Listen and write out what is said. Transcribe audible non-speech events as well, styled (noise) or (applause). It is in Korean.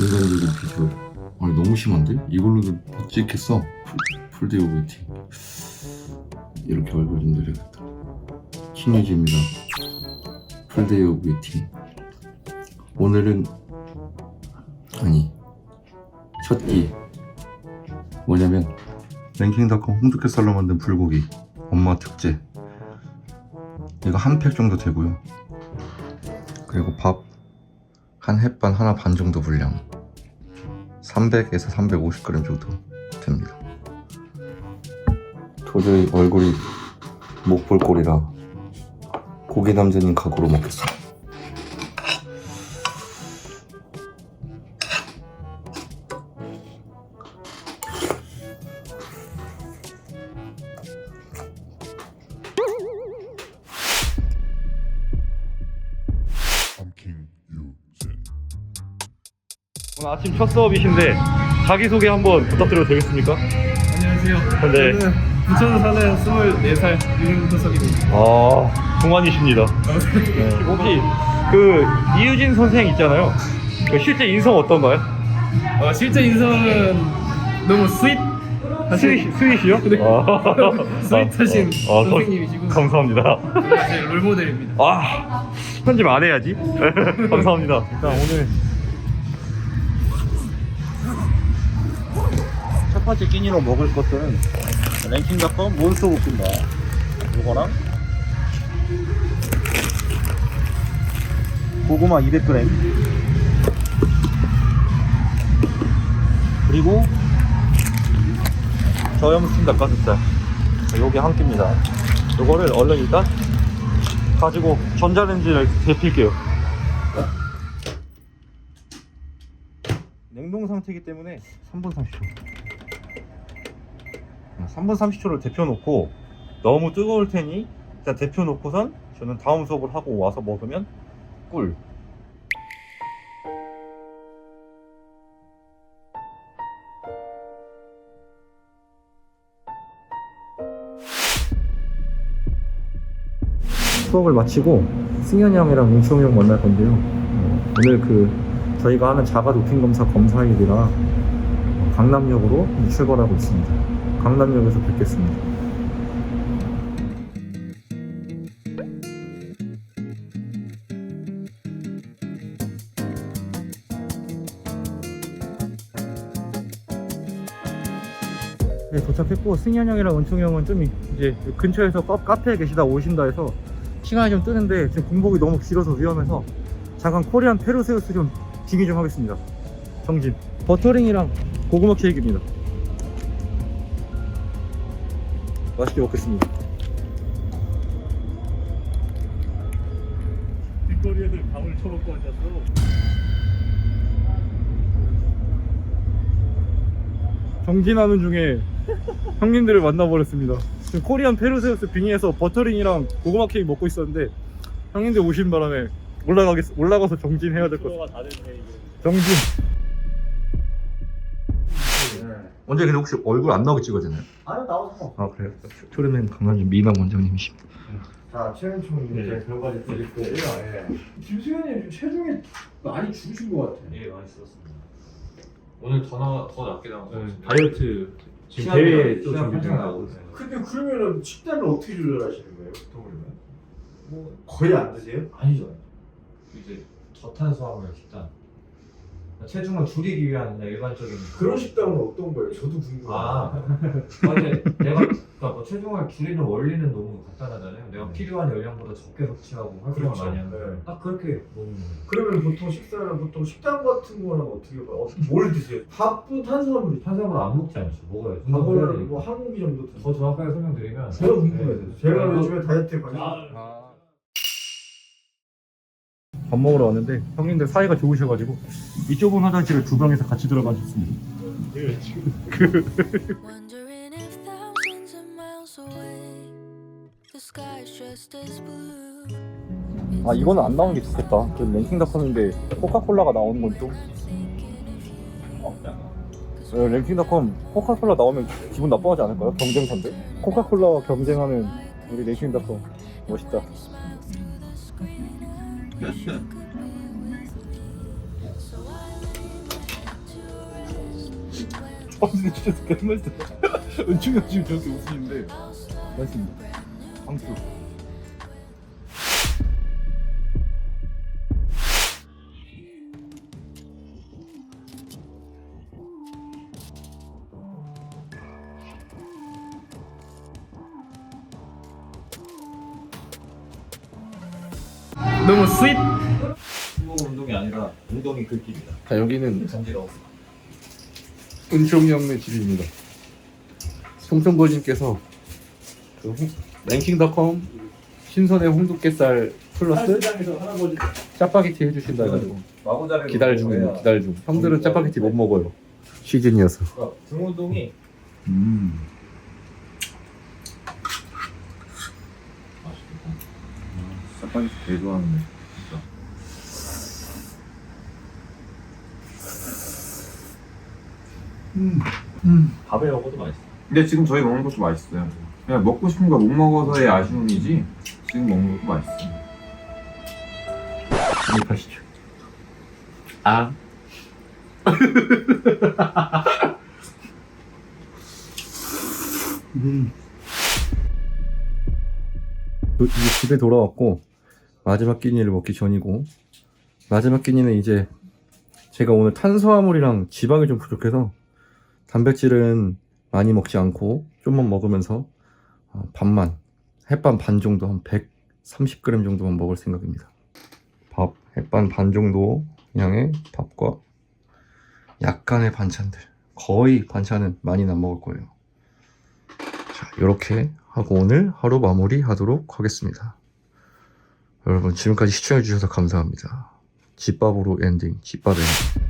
인간적인 비주얼 아니 너무 심한데? 이걸로도 못 찍겠어? 풀- 풀데이 오브웨이팅 이렇게 얼굴 좀 내려야겠다. 신유지입니다 풀데이 오브웨이팅 오늘은 아니 첫끼 뭐냐면 랭킹닷컴 홍두깨살로 만든 불고기. 엄마 특제. 이거 한 팩 정도 되고요. 그리고 밥 한 햇반 하나 반 정도 분량 300에서 350g 정도 됩니다. 도저히 얼굴이 못 볼 꼴이라 고기 남자님 각오로 먹겠습니다 아침 첫 수업이신데 자기소개 한번 부탁드려도 되겠습니까? 안녕하세요. 네. 저는 부천에 사는 24살 유승부터석입니다. 아 동안이십니다 네. 혹시 그 이유진 선생 있잖아요 그 실제 인성 어떤가요? 어, 실제 인성은 너무 스윗 스윗, 스윗이요? 네. 아, (laughs) 스윗하신 아, 아, 선생님이시고 감사합니다 제 롤모델입니다. 아 편집 안 해야지 (laughs) 감사합니다 일단 오늘 첫 번째 끼니로 먹을 것은 랭킹닷컴 몬스터 볶음밥 요거랑 고구마 200g 그리고 저염스팀 닭가슴살 요게 한 끼입니다 요거를 얼른 일단 가지고 전자레인지를 데필게요. 냉동 상태이기 때문에 3분 30초. 3분 30초를 데펴놓고 너무 뜨거울 테니 일단 데펴놓고선 저는 다음 수업을 하고 와서 먹으면 꿀. 수업을 마치고 승현이 형이랑 민충이 형 만날 건데요. 어, 오늘 그 저희가 하는 자가 도핑 검사 검사일이라 어, 강남역으로 출발하고 있습니다. 강남역에서 뵙겠습니다. 네, 도착했고 승현 형이랑 은총이 형은 좀 이제 근처에서 카- 카페에 계시다 오신다 해서 시간이 좀 뜨는데 지금 공복이 너무 길어서 위험해서 잠깐 코리안 페루세우스 좀 빙의 좀 하겠습니다. 정진. 버터링이랑 고구마 케이크입니다. 맛있게 먹겠습니다. 길거리 애들 방울 쳐먹고 앉았어. 정진하는 중에 형님들을 만나버렸습니다. 지금 코리안 페루세우스 빙의에서 버터링이랑 고구마 케이크 먹고 있었는데 형님들 오신 바람에 올라가겠 올라가서 정진해야 될 것 같아요. 정진. 언제 근데 혹시 얼굴 안 나오게 찍어야 되나요? 아니 나오죠. 아 그래요? 초르맨 강남님 미남 원장님이십니다. 자 최은총 네. 이제 결과를 드릴 거예요. 예. 김수현님 좀 체중이 많이 줄으신 것 같아요. 예, 많이 썼습니다. 오늘 더, 나, 더 낮게 나온 것 같은데. 다이어트 지금 대회 또 준비 나오고 있어요. 근데 그러면은 식단을 어떻게 조절하시는 거예요, 보통 그러면? 뭐, 거의 안 드세요? 아니죠. 이제 저탄수화물 식단. 체중을 줄이기 위한 그냥 일반적인. 그런 식단은 어떤 거예요? 저도 궁금해요. 아, 아, 이제 내가 그러니까 뭐 체중을 줄이는 원리는 너무 간단하잖아요. 내가 필요한 열량보다 적게 섭취하고 활동을 그렇죠. 많이 하는 네. 거예요. 딱 그렇게 먹는 거예요. 그러면 보통 식사는 보통 식단 같은 거는 어떻게 봐요? 어, 뭘 드세요? 밥도 탄수화물이 탄수화물 안 먹지 않죠. 먹어요. 밥을. 뭐한 공기 정도 드세요? 더 정확하게 설명드리면 제가 궁금해요. 네. 제가 아, 요즘에 다이어트에 관심 아, 밥 먹으러 왔는데 형님들 사이가 좋으셔가지고 이 좁은 화장실을 두 명이서 같이 들어가셨습니다. Wondering if thousands of miles away, the sky's just as blue. 아 이거는 안 나오는 게 좋겠다. 그 랭킹닷컴인데 코카콜라가 나오는 건 좀. 네, 랭킹닷컴 코카콜라 나오면 기분 나빠하지 않을까요? 경쟁사인데? 코카콜라와 경쟁하는 우리 랭킹닷컴 멋있다. 아 근데 진짜 개맛있다 (laughs) 은충이 형 지금 저렇게 웃으시는데. 맛있습니다. 방수 너무 스윗. 운동이 아니라 운동이 긁힙니다. 자 여기는 간지러워. 은총이 형네 집입니다 송정거님께서 그 홍- 랭킹닷컴 신선의 홍두깨살 플러스 짜파게티 해주신다 해가지고 마구자리 기다려 중 기다려 중 형들은 짜파게티 못 먹어요 시즌이어서 등 운동이 음. 짜파게티 되게 좋아하는데. 밥에 먹어도 맛있어. 근데 지금 저희 먹는 것도 맛있어요. 그냥 먹고 싶은 거 못 먹어서의 아쉬움이지 지금 먹는 것도 맛있어요. 가시죠 아 (laughs) 음. 그, 이제 집에 돌아왔고 마지막 끼니를 먹기 전이고 마지막 끼니는 이제 제가 오늘 탄수화물이랑 지방이 좀 부족해서 단백질은 많이 먹지 않고 좀만 먹으면서 어, 반만 햇반 반 정도 한 130g 정도만 먹을 생각입니다. 밥 햇반 반 정도 양의 밥과 약간의 반찬들 거의 반찬은 많이는 안 먹을 거예요. 자 이렇게 하고 오늘 하루 마무리 하도록 하겠습니다. 여러분 지금까지 시청해 주셔서 감사합니다. 집밥으로 엔딩 집밥 엔딩